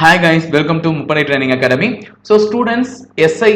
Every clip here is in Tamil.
ஹாய் கைஸ் வெல்கம் டு முப்படை training academy so students SI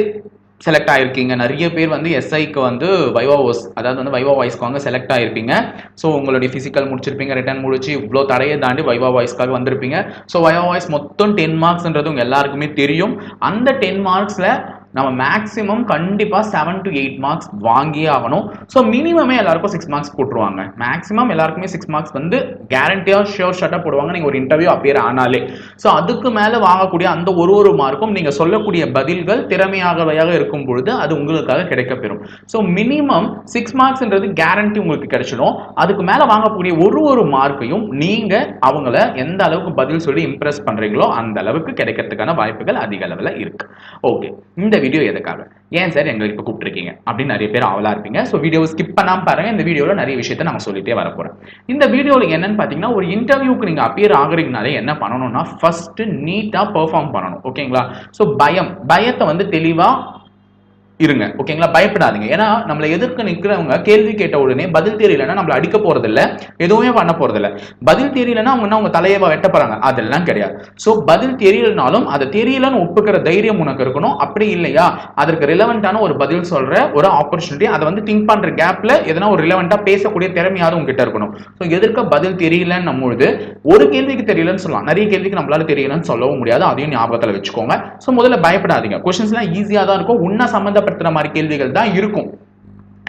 select ஆகிருக்கீங்க நிறைய பேர் வந்து எஸ்ஐக்கு வந்து வைவா வாய்ஸ் அதாவது வந்து வைவா வாய்ஸ்க்கு வாங்க செலக்ட் ஆகிருப்பீங்க ஸோ உங்களுடைய ஃபிசிக்கல் முடிச்சிருப்பீங்க ரிட்டர்ன் முடிச்சு இவ்வளோ தடையை தாண்டி வைவா வாய்ஸ்க்காக வந்திருப்பீங்க. ஸோ வைவா வாய்ஸ் மொத்தம் டென் மார்க்ஸ்ன்றது உங்கள் எல்லாருக்குமே தெரியும். அந்த டென் மார்க்ஸில் நம்ம மேக்ஸிமம் கண்டிப்பாக செவன் டு எயிட் மார்க்ஸ் வாங்கியே ஆகணும். ஸோ மினிமமே எல்லாருக்கும் சிக்ஸ் மார்க்ஸ் போட்டுருவாங்க. மேக்ஸிமம் எல்லாருக்குமே சிக்ஸ் மார்க்ஸ் வந்து கேரண்டியாக ஷியோர் ஷர்ட்டாக போடுவாங்க. நீங்கள் ஒரு இன்டர்வியூ அப்பியர் ஆனாலே. ஸோ அதுக்கு மேலே வாங்கக்கூடிய அந்த ஒரு ஒரு மார்க்கும் நீங்கள் சொல்லக்கூடிய பதில்கள் திறமையாகவையாக இருக்கும் பொழுது அது உங்களுக்காக கிடைக்கப்பெறும். ஸோ மினிமம் சிக்ஸ் மார்க்ஸ்ன்றது கேரண்டி உங்களுக்கு கிடைச்சிடும். அதுக்கு மேலே வாங்கக்கூடிய ஒரு ஒரு மார்க்கையும் நீங்கள் அவங்கள எந்த அளவுக்கு பதில் சொல்லி இம்ப்ரெஸ் பண்ணுறீங்களோ அந்த அளவுக்கு கிடைக்கிறதுக்கான வாய்ப்புகள் அதிக அளவில் இருக்கு. ஓகே இந்த வீடியோ எதுக்காக? ஏன் சார் எங்களை இப்போ கூப்பிட்டுருக்கீங்க? அப்படின்னு நிறைய பேர் அவலா இருப்பீங்க. ஸோ வீடியோ ஸ்கிப் பண்ணாம பாருங்க. இந்த வீடியோவில் நிறைய விஷயத்தை நாங்கள் சொல்லிட்டே வர போகிறோம் இந்த வீடியோவில் என்னன்னு பார்த்தீங்கன்னா ஒரு இன்டர்வியூக்கு நீங்கள் அப்பியர் ஆகுறீங்கனாலே என்ன பண்ணணும்னா ஃபர்ஸ்ட் நீட்டாக பெர்ஃபார்ம் பண்ணணும். ஓகேங்களா ஸோ பயம். பயத்தை வந்து தெளிவாக இருங்க. ஓகேங்களா பயப்படாதீங்க. ஏன்னா நம்மளை எதிர்க்க நிற்கிறவங்க கேள்வி கேட்ட உடனே பதில் தெரியலன்னா நம்மள அடிக்க போறது இல்ல எதுவுமே பண்ண போறது இல்ல பதில் தெரியலன்னா அவங்க என்ன அவங்க தலையவா வெட்ட போறாங்க அதெல்லாம் கிடையாது. ஸோ பதில் தெரியலனாலும் அதை தெரியலன்னு ஒப்புக்கிற தைரியம் உனக்கு இருக்கணும். அப்படி இல்லையா? அதற்கு ரிலவெண்டான ஒரு பதில் சொல்ற ஒரு ஆப்பர்ச்சுனிட்டி அதை வந்து திங்க் பண்ற கேப்ல எதனா ஒரு ரிலவெண்டா பேசக்கூடிய திறமையாவது உங்ககிட்ட இருக்கணும். ஸோ எதிர்க்க பதில் தெரியலன்னு பொழுது ஒரு கேள்விக்கு தெரியலன்னு சொல்லலாம். நிறைய கேள்விக்கு நம்மளால தெரியலன்னு சொல்லவும் முடியாது. அதையும் ஞாபகத்தில் வச்சுக்கோங்க. ஸோ முதல்ல பயப்படாதீங்க. கொஸ்டின்ஸ்லாம் ஈஸியாக தான் இருக்கும். உன்னை சம்மந்தப்படுத்துற மாதிரி கேள்விகள் தான் இருக்கும்.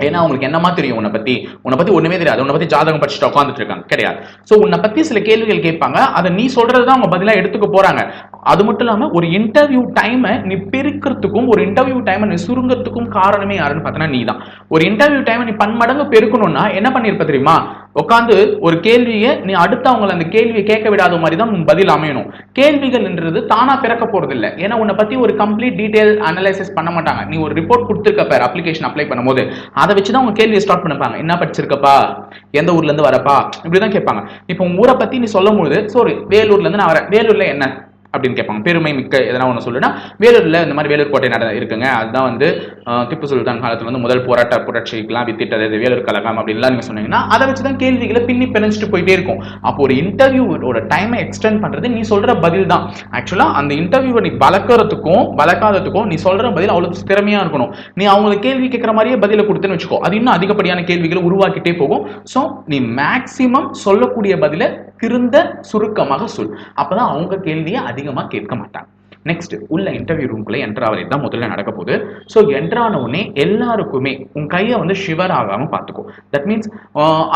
ஏன்னா உங்களுக்கு என்னமா தெரியும் உன்னை பத்தி? உன்னை பத்தி ஒண்ணுமே தெரியாது. உன்னை பத்தி ஜாதகம் படிச்சுட்டு உட்காந்துட்டு இருக்காங்க. கிடையாது. சோ உன்னை பத்தி சில கேள்விகள் கேட்பாங்க. அதை நீ சொல்றதுதான் அவங்க பதிலா எடுத்துக்க போறாங்க. அது மட்டும் இல்லாம ஒரு இன்டர்வியூ டைமை நீ பெருக்கிறதுக்கும் ஒரு இன்டர்வியூ டைமை நீ சுருங்கிறதுக்கும் காரணமே யாருன்னு பார்த்தனா நீ தான் ஒரு இன்டர்வியூ டைமை நீ பன்மடங்கு பெருக்கணும்னா என்ன பண்ணிருப்ப தெரியுமா? உட்காந்து ஒரு கேள்வியை நீ அடுத்து அவங்கள அந்த கேள்வியை கேட்க விடாத மாதிரி தான் உன் பதில் அமையணும். கேள்விகள்ன்றது தானா பிறக்க போறது இல்லை ஏன்னா உன்னை பத்தி ஒரு கம்ப்ளீட் டீடைல் அனலைசிஸ் பண்ண மாட்டாங்க. நீ ஒரு ரிப்போர்ட் கொடுத்துருக்க பேர் அப்ளிகேஷன் அப்ளை பண்ணும்போது. அதை வச்சு தான் உங்க கேள்வியை ஸ்டார்ட் பண்ணப்பாங்க. என்ன படிச்சிருக்கப்பா? எந்த ஊர்ல இருந்து வரப்பா? இப்படிதான் கேட்பாங்க. இப்போ உங்க ஊரை பத்தி நீ சொல்லும் போது சாரி வேலூர்ல இருந்து நான் வரேன். வேலூர்ல என்ன? அப்படின்னு கேட்பாங்க. பெருமை மிக்க எதனா ஒன்று சொல்லுன்னா வேலூரில் இந்த மாதிரி வேலூர் கோட்டை நட இருக்குங்க. அதுதான் வந்து திப்பு சுல்தான் காலத்தில் வந்து முதல் போராட்ட புரட்சிக்கெல்லாம் வித்திட்டது இது வேலூர் கழகம் அப்படின்லாம் நீங்கள் சொன்னீங்கன்னா அதை வச்சு தான் கேள்விகளை பின்னி பிணைஞ்சிட்டு போயிட்டே இருக்கும். அப்போ ஒரு இன்டர்வியூவோட டைமை எக்ஸ்டெண்ட் பண்ணுறது நீ சொல்கிற பதில் தான். ஆக்சுவலாக அந்த இன்டர்வியூவை நீ வளர்க்குறதுக்கும் வளர்க்காததுக்கும் நீ சொல்கிற பதில் அவ்வளோ திறமையாக இருக்கணும். நீ அவங்களுக்கு கேள்வி கேட்குற மாதிரியே பதிலை கொடுத்துன்னு வச்சுக்கோ. அது இன்னும் அதிகப்படியான கேள்விகளை உருவாக்கிட்டே போகும். ஸோ நீ மேக்சிமம் சொல்லக்கூடிய பதிலை திருந்த சுருக்கமாக சொல். அப்பதான் அவங்க கேள்வியை அதிகமா கேட்க மாட்டாங்க. நெக்ஸ்ட் உள்ள இன்டர்வியூ ரூம்குள்ள என்ட்ரு ஆகிறது தான் முதல்ல நடக்க போகுது. ஸோ என்ட்ரான உடனே எல்லாருக்குமே உன் கையை வந்து ஷிவர் ஆகாமல் பார்த்துக்கோ தட் மீன்ஸ்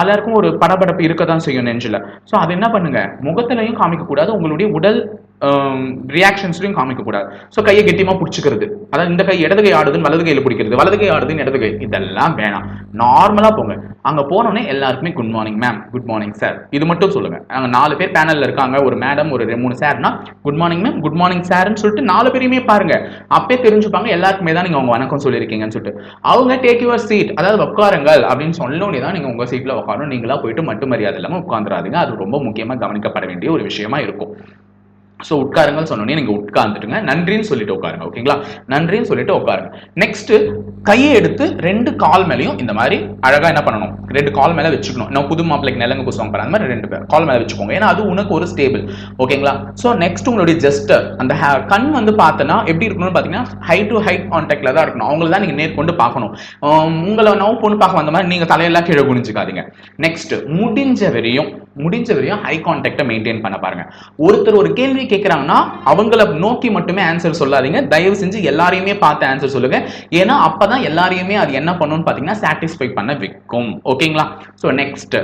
எல்லாருக்கும் ஒரு படபடப்பு இருக்க தான் செய்யும் நெஞ்சில். ஸோ அது என்ன பண்ணுங்க? முகத்திலையும் காமிக்கக்கூடாது உங்களுடைய உடல் Um, ரியாக்ஷன்ஸ்லையும் காமிக்க கூடாது. ஸோ கையை கெட்டியமா பிடிச்சிக்கிறது. அதாவது இந்த கை இடது கை ஆடுதுன்னு வலது கையில் பிடிக்கிறது. வலது கை ஆடுதுன்னு இடது கை. இதெல்லாம் வேணாம். நார்மலாக போங்க. அங்கே போனோடனே எல்லாருக்குமே good morning ma'am good morning sir இது மட்டும் சொல்லுங்கள் அங்கே நாலு பேர் பேனலில் இருக்காங்க. ஒரு மேடம் ஒரு ரெ- மூணு சார்னா good morning ma'am good morning சார்னு சொல்லிட்டு நாலு பேரையுமே பாருங்க. அப்பே தெரிஞ்சுப்பாங்க. எல்லாருக்குமே தான் நீங்கள் அவங்க வணக்கம் சொல்லியிருக்கீங்கன்னு சொல்லிட்டு. அவங்க டேக் யுவர் சீட் அதாவது உட்காருங்கள் அப்படின்னு சொன்னோடனே தான் நீங்கள் உங்கள் சீட்டில் உட்காரணும். நீங்களாக போயிட்டு மட்டும் மரியாதை இல்லாமல் உட்காந்துடாதீங்க அது ரொம்ப முக்கியமாக கவனிக்கப்பட வேண்டிய ஒரு விஷயமா இருக்கும். ஸோ உட்காருங்கன்னு சொன்னோடனே நீங்க உட்கார்ந்துட்டுங்க. நன்றின்னு சொல்லிட்டு உட்காருங்க ஓகேங்களா? நன்றின்னு சொல்லிட்டு உட்காருங்க. நெக்ஸ்ட் கையை எடுத்து ரெண்டு கால் மேலேயும் இந்த மாதிரி அழகா என்ன பண்ணணும்? ரெண்டு கால் மேல வச்சுக்கணும். நான் புது மாப்பிளைக்கு நிலங்க பூசுவாங்க அந்த மாதிரி ரெண்டு பேர். கால் மேல வச்சுக்கோங்க. ஏன்னா அது உனக்கு ஒரு ஸ்டேபிள் ஓகேங்களா? ஸோ நெக்ஸ்ட் உங்களுடைய ஜெஸ்டர் அந்த கண் வந்து பார்த்தனா எப்படி இருக்கணும்னு பார்த்தீங்கன்னா ஹை டு ஹை கான்டாக்ட்ல தான் இருக்கணும். அவங்கள தான் நீங்க நேர்கொண்டு பார்க்கணும். உங்களை நான் பொண்ணு பார்க்க வந்த மாதிரி நீங்க தலையெல்லாம் கீழே குனிஞ்சுக்காதீங்க. நெக்ஸ்ட் முடிஞ்ச வரையும் முடிஞ்ச வரையும் ஹை கான்டாக்டை மெயின்டைன் பண்ண பாருங்க. ஒருத்தர் ஒரு கேள்வி கேட்குறாங்கன்னா அவங்கள நோக்கி மட்டுமே ஆன்சர் சொல்லாதீங்க. தயவு செஞ்சு எல்லாரையுமே பார்த்து ஆன்சர் சொல்லுங்க. ஏன்னா அப்பதான் எல்லாரையுமே அது என்ன பண்ணணும்னு பார்த்தீங்கன்னா சாட்டிஸ்ஃபை பண்ண வைக்கும். ஓகேங்களா ஸோ நெக்ஸ்ட்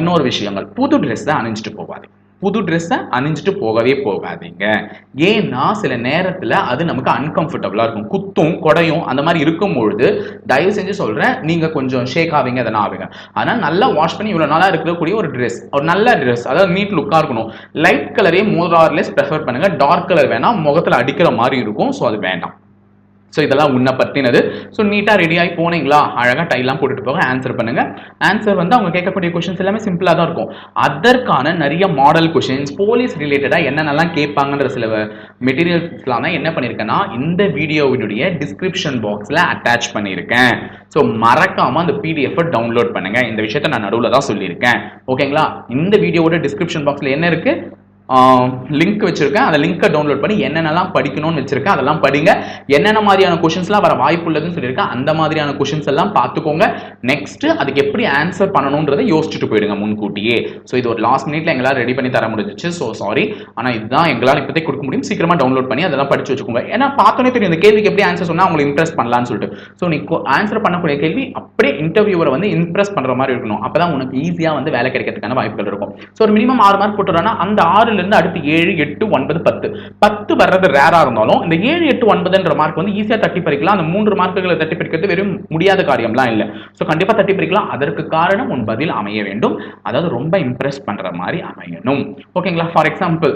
இன்னொரு விஷயங்கள். புது ட்ரெஸ் தான் அணிஞ்சிட்டு போகாதீங்க. புது ட்ரெஸ்ஸை அணிஞ்சிட்டு போகவே போகாதீங்க. ஏன்னா சில நேரத்தில் அது நமக்கு அன்கம்ஃபர்டபுளாக இருக்கும். குத்தும் கொடையும் அந்த மாதிரி இருக்கும் பொழுது தயவு செஞ்சு சொல்கிறேன் நீங்கள் கொஞ்சம் ஷேக் ஆவீங்க நான் ஆவீங்க. ஆனால் நல்லா வாஷ் பண்ணி இவ்வளோ நாளாக இருக்கக்கூடிய ஒரு ட்ரெஸ் ஒரு நல்ல ட்ரெஸ் அதாவது நீட் லுக்காக இருக்கணும். லைட் கலரே மோரார்லெஸ் ப்ரெஃபர் பண்ணுங்கள் டார்க் கலர் வேணாம் முகத்தில் அடிக்கிற மாதிரி இருக்கும். ஸோ அது வேண்டாம். ஸோ இதெல்லாம் உன்னை பற்றினது ஸோ நீட்டாக ரெடி ஆகி போனீங்களா? அழகாக டைலாம் போட்டுட்டு போக ஆன்சர் பண்ணுங்கள் ஆன்சர் வந்து அவங்க கேட்கக்கூடிய கொஷின்ஸ் எல்லாமே சிம்பிளாக தான் இருக்கும். அதற்கான நிறைய மாடல் கொஷின்ஸ் போலீஸ் ரிலேட்டடாக என்னென்னலாம் கேட்பாங்கன்ற சில மெட்டீரியல்ஸ்லாம் தான் என்ன பண்ணியிருக்கேன்னா இந்த வீடியோவினுடைய டிஸ்கிரிப்ஷன் பாக்ஸில் அட்டாச் பண்ணியிருக்கேன் ஸோ மறக்காமல் அந்த பிடிஎஃப் டவுன்லோட் பண்ணுங்கள் இந்த விஷயத்த நான் நடுவில் தான் சொல்லியிருக்கேன். ஓகேங்களா இந்த வீடியோவோட டிஸ்கிரிப்ஷன் பாக்ஸில் என்ன இருக்குது லிங்க் வச்சிருக்கேன். அந்த லிங்கை டவுன்லோட் பண்ணி என்னென்னலாம் படிக்கணும்னு வச்சிருக்கேன். அதெல்லாம் படிங்க. என்னென்ன மாதிரியான கொஷின்ஸ்லாம் வர வாய்ப்பு உள்ளதுன்னு சொல்லியிருக்கேன். அந்த மாதிரியான கொஷின்ஸ் எல்லாம் பார்த்துக்கோங்க. நெக்ஸ்ட் அதுக்கு எப்படி ஆன்சர் பண்ணணுன்றதை யோசிச்சுட்டு போயிடுங்க முன்கூட்டியே. ஸோ இது ஒரு லாஸ்ட் மினிட்ல எங்களால் ரெடி பண்ணி தர முடிஞ்சிச்சு. ஸோ சாரி ஆனால் இதுதான் எங்களால் இப்போதே கொடுக்க முடியும். சீக்கிரமாக டவுன்லோட் பண்ணி அதெல்லாம் படிச்சு வச்சுக்கோங்க. ஏன்னா பார்த்தோன்னே தெரியும். இந்த கேள்விக்கு எப்படி ஆன்சர் சொன்னால் அவங்களை இம்ப்ரெஸ் பண்ணலான்னு சொல்லிட்டு. ஸோ நீ ஆன்சர் பண்ணக்கூடிய கேள்வி அப்படியே இன்டர்வியூவரை வந்து இம்ப்ரெஸ் பண்ணுற மாதிரி இருக்கணும். அப்பதான் உனக்கு ஈஸியாக வந்து வேலை கிடைக்கிறதுக்கான வாய்ப்புகள் இருக்கும். ஸோ ஒரு மினிமம் ஆறு மார்க் போட்டுறானா அந்த ஆறுல இருந்து அடுத்து ஏழு எட்டு ஒன்பது பத்து. பத்து வர்றது ரேரா இருந்தாலும் இந்த ஏழு எட்டு ஒன்பதுன்ற மார்க் வந்து ஈஸியா தட்டி பறிக்கலாம் அந்த மூன்று மார்க்குகளை தட்டி பறிக்கிறது வெறும் முடியாத காரியம்லாம் இல்லை. ஸோ கண்டிப்பா தட்டி பறிக்கலாம் அதற்கு காரணம் உன் பதில் அமைய வேண்டும். அதாவது ரொம்ப இம்ப்ரெஸ் பண்ற மாதிரி அமையணும். ஓகேங்களா ஃபார் எக்ஸாம்பிள்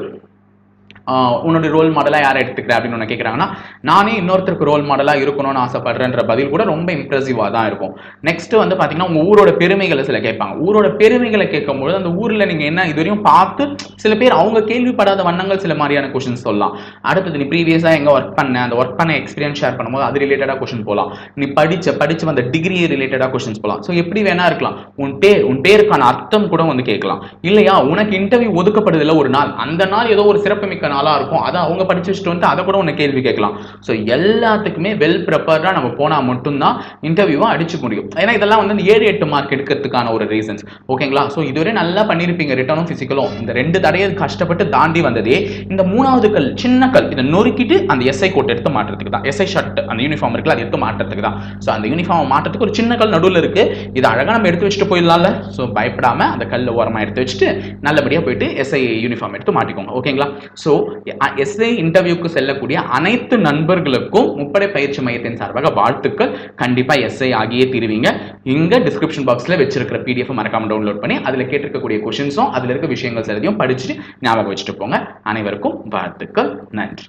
உன்னோட ரோல் மாடலாக யாரை எடுத்துக்கிற அப்படின்னு ஒன்று கேட்குறாங்கன்னா நானே இன்னொருத்தருக்கு ரோல் மாடலாக இருக்கணும்னு ஆசைப்படுறேன்ற பதில் கூட ரொம்ப இம்ப்ரெசிவாக தான் இருக்கும். நெக்ஸ்ட் வந்து பார்த்தீங்கன்னா உங்க ஊரோட பெருமைகளை சில கேட்பாங்க. ஊரோட பெருமைகளை கேட்கும்போது அந்த ஊரில் நீங்கள் என்ன இதுவரையும் பார்த்து சில பேர் அவங்க கேள்விப்படாத வண்ணங்கள் சில மாதிரியான கொஷின்ஸ் சொல்லலாம். அடுத்தது நீ ப்ரீவியஸாக எங்க ஒர்க் பண்ண? அந்த ஒர்க் பண்ண எக்ஸ்பீரியன்ஸ் ஷேர் பண்ணும்போது அது ரிலேட்டடாக கொஷின் போகலாம் நீ படிச்ச படிச்சு வந்த டிகிரி ரிலேட்டடாக கொஷின்ஸ் போகலாம் ஸோ எப்படி வேணா இருக்கலாம். உன் பேர் உன் பேருக்கான அர்த்தம் கூட வந்து கேட்கலாம். இல்லையா உனக்கு இன்டர்வியூ ஒதுக்கப்படுதில்ல ஒரு நாள். அந்த நாள் ஏதோ ஒரு சிறப்புமிக்க நாளாக இருக்கும் அதை அவங்க படிச்சு வச்சுட்டு வந்து அதை கூட உன்னை கேள்வி கேட்கலாம். ஸோ எல்லாத்துக்குமே வெல் ப்ரிப்பேர்டாக நம்ம போனால் மட்டும்தான் இன்டர்வியூவை அடிச்சு முடியும். ஏன்னா இதெல்லாம் வந்து இந்த ஏழு எட்டு மார்க் எடுக்கிறதுக்கான ஒரு ரீசன்ஸ் ஓகேங்களா ஸோ இதுவரை நல்லா பண்ணியிருப்பீங்க ரிட்டர்னும் ஃபிசிக்கலும் இந்த ரெண்டு தடையை கஷ்டப்பட்டு தாண்டி வந்ததே இந்த மூணாவது கல் சின்ன கல் இதை நொறுக்கிட்டு அந்த எஸ்ஐ கோட் எடுத்து மாட்டுறதுக்கு தான். எஸ்ஐ ஷர்ட் அந்த யூனிஃபார்ம் இருக்குல்ல அது எடுத்து மாட்டுறதுக்கு தான். ஸோ அந்த யூனிஃபார்ம் மாட்டுறதுக்கு ஒரு சின்ன கல் நடுவில் இருக்கு. இது அழகாக நம்ம எடுத்து வச்சுட்டு போயிடலாம்ல. ஸோ பயப்படாம அந்த கல் ஓரமாக எடுத்து வச்சுட்டு நல்லபடியாக போயிட்டு எஸ்ஐ யூனிஃபார்ம் எடுத்து மாட்டிக்கோங்க. ஓகேங்களா ஸோ எஸ்ஏ இன்டர்வியூக்கு செல்லக்கூடிய அனைத்து நண்பர்களுக்கும் முப்படை பயிற்சி மையத்தின் சார்பாக வாழ்த்துக்கள். கண்டிப்பா எஸ்ஐ ஆகியே தீருவீங்க. இங்க டிஸ்கிரிப்ஷன் பாக்ஸ்ல வச்சிருக்கிற பிடிஎஃப் மறக்காம டவுன்லோட் பண்ணி அதுல கேட்டிருக்கக்கூடிய கொஷின்ஸும் அதில் இருக்க விஷயங்கள் எல்லாத்தையும் படிச்சுட்டு ஞாபகம் வச்சுட்டு போங்க. அனைவருக்கும் வாழ்த்துக்கள். நன்றி.